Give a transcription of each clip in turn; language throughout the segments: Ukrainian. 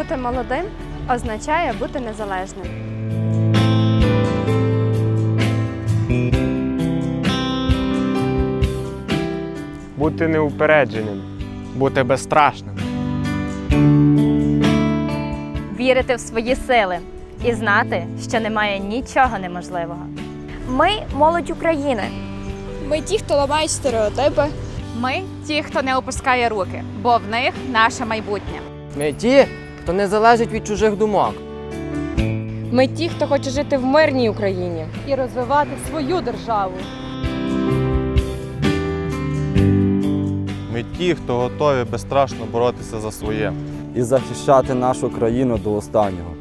Бути молодим означає бути незалежним. Бути неупередженим. Бути безстрашним. вірити в свої сили і знати, що немає нічого неможливого. Ми молодь України. Ми ті, хто ламають стереотипи. Ми ті, хто не опускає руки, бо в них наше майбутнє. Ми ті, хто не залежить від чужих думок. Ми ті, хто хоче жити в мирній Україні і розвивати свою державу. Ми ті, хто готові безстрашно боротися за своє. і захищати нашу країну до останнього.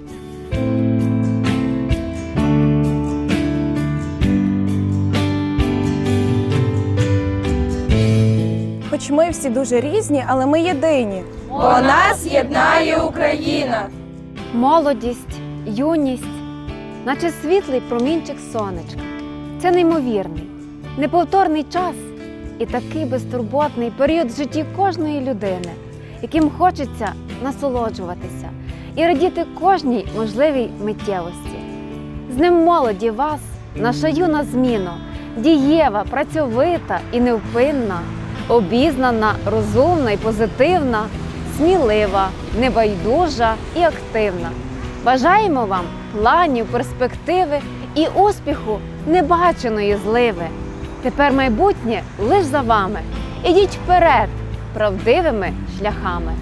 Хоч ми всі дуже різні, але ми єдині. Бо нас єднає Україна. Молодість, юність, наче світлий промінчик сонечка. Це неймовірний, неповторний час і такий безтурботний період в житті кожної людини, яким хочеться насолоджуватися і радіти кожній можливій миттєвості. З ним молоді вас, наша юна зміна, дієва, працьовита і невпинна, обізнана, розумна і позитивна, смілива, небайдужа і активна. Бажаємо вам планів, перспективи і успіху небаченої зливи. Тепер майбутнє лиш за вами. Ідіть вперед правдивими шляхами.